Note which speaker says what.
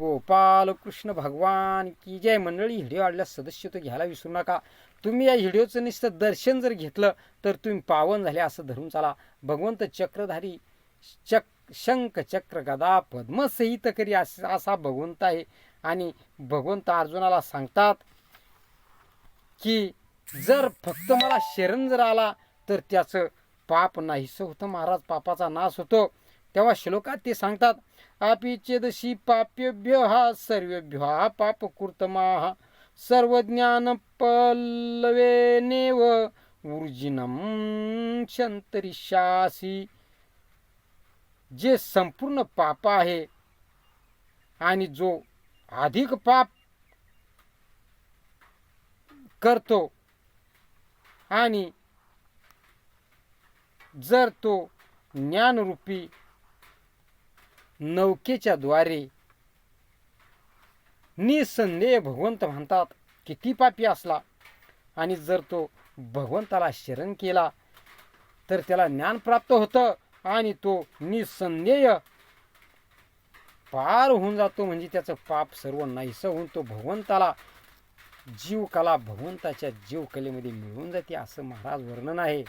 Speaker 1: गोपाल कृष्ण भगवान की जय मंडळी व्हिडिओ आवडल्यास सदस्य तो घ्यायला विसरू नका. तुम्ही या व्हिडिओचं नुसतं दर्शन जर घेतलं तर तुम्ही पावन झाले असं धरून चाला. भगवंत चक्रधारी चक शंख चक्र गदा पद्मसहित करी अस- असा भगवंत आहे. आणि भगवंत अर्जुनाला सांगतात की जर फक्त मला शरण जर आला तर त्याचं पाप नाहीसं होतं. महाराज पापाचा नाश होतो. तेव्हा श्लोकात ते सांगतात आपी चेदशी पाप्यभ्य हा सर्वेभ्यो हा पाप कुर्तमा सर्व ज्ञान पल्लवेनेव ऊर्जिनम शंतरिशासी जे संपूर्ण पाप आहे आणि जो अधिक पाप करतो आणि जर तो ज्ञानरूपी नौकेच्या द्वारे. निसंदेह भगवंत म्हणतात किती पापी असला आणि जर तो भगवंताला शरण केला तर त्याला ज्ञान प्राप्त होतं आणि तो निसंदेह पार होऊन जातो. म्हणजे त्याचं पाप सर्व नाहीसं होऊन तो भगवंताला जीवकला भगवंताच्या जीवकलेमध्ये मिळून जाते असं महाराज वर्णन आहे.